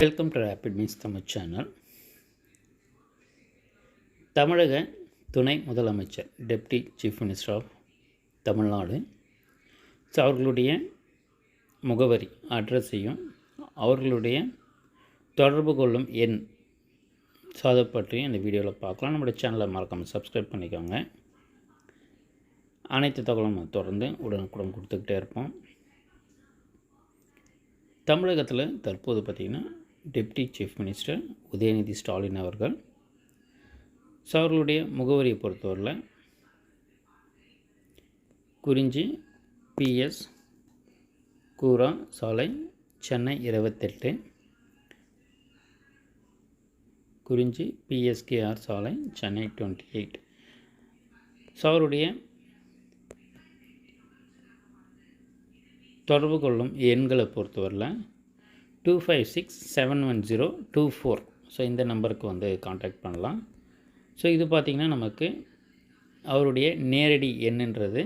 Welcome to rapid means Tamil channel தமிழக துணை முதலமைச்சர் deputy chief minister of Tamil Nadu so அவர்களுடைய முகவரி அட்ரஸையும் அவர்களுடைய தொடர்பு கொள்ளும் எண் ஸோ அதை பற்றியும் இந்த வீடியோவில் பார்க்கலாம். நம்மளோட சேனலை மறக்காமல் சப்ஸ்கிரைப் பண்ணிக்கோங்க. அனைத்து தகவலும் தொடர்ந்து உடனுக்குடன் கொடுத்துக்கிட்டே இருப்போம். தமிழகத்தில் தற்போது பார்த்திங்கன்னா deputy chief minister Udhayanidhi Stalin அவர்கள் ஸோ அவர்களுடைய முகவரியை பொறுத்தவரையில் குறிஞ்சி பிஎஸ் கூரா சாலை சென்னை இருபத்தெட்டு குறிஞ்சி பிஎஸ்கேஆர் சாலை சென்னை டுவெண்ட்டி எயிட் ஸோ அவருடைய தொடர்பு கொள்ளும் எண்களை பொறுத்தவரையில் two five six seven one zero two four so இந்த நம்பருக்கு வந்து காண்டாக்ட் பண்ணலாம். ஸோ இது பார்த்திங்கன்னா நமக்கு அவருடைய நேரடி எண்ணுன்றது.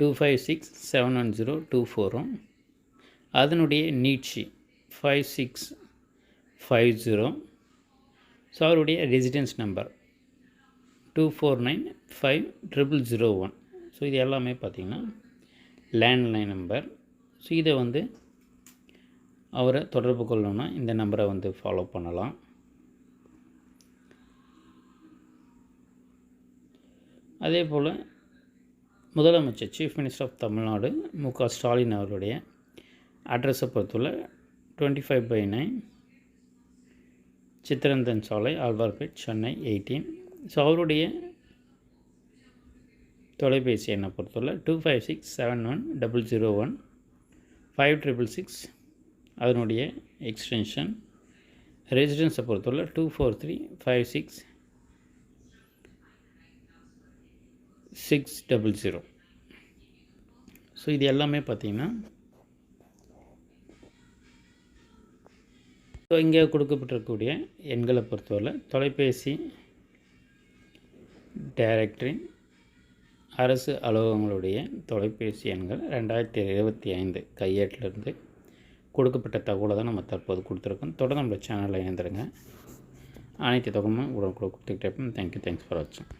Two five six seven one zero two ஃபோரும் அதனுடைய நீட்சி five six five zero so அவருடைய residence number two four nine five triple zero one so இது எல்லாமே பார்த்திங்கன்னா லேண்ட்லைன் நம்பர் ஸோ இதை வந்து அவரை தொடர்பு கொள்ளணும்னா இந்த நம்பரை வந்து ஃபாலோ பண்ணலாம். அதே போல் முதலமைச்சர் சீஃப் மினிஸ்டர் ஆஃப் தமிழ்நாடு மு க ஸ்டாலின் அவருடைய அட்ரஸை பொறுத்துள்ள twenty five by nine Chittaranjan சாலை ஆழ்வார்பேட் சென்னை எயிட்டீன் ஸோ அவருடைய தொலைபேசி எண்ணை பொறுத்தவரை two five six seven one double zero one five triple six அதனுடைய எக்ஸ்டென்ஷன் ரெசிடென்ஸை பொறுத்தவரை two four three five six six double zero so இது எல்லாமே பார்த்திங்கன்னா ஸோ இங்கே கொடுக்கப்பட்டிருக்கக்கூடிய எண்களை பொறுத்தவரை தொலைபேசி டைரக்டரி அரசு அலுவலகங்களுடைய தொலைபேசி எண்கள் ரெண்டாயிரத்தி இருபத்தி ஐந்து கையேட்டிலிருந்து கொடுக்கப்பட்ட தகவலை தான் நம்ம தற்போது கொடுத்துருக்கோம். தொடர்ந்து நம்ம சேனலில் இணைந்துருங்க. அனைத்து தகவலும் உடனுக்குள்ள கொடுத்துக்கிட்டே இருப்போம். தேங்க்யூ தேங்க்ஸ் ஃபார் வாட்சிங்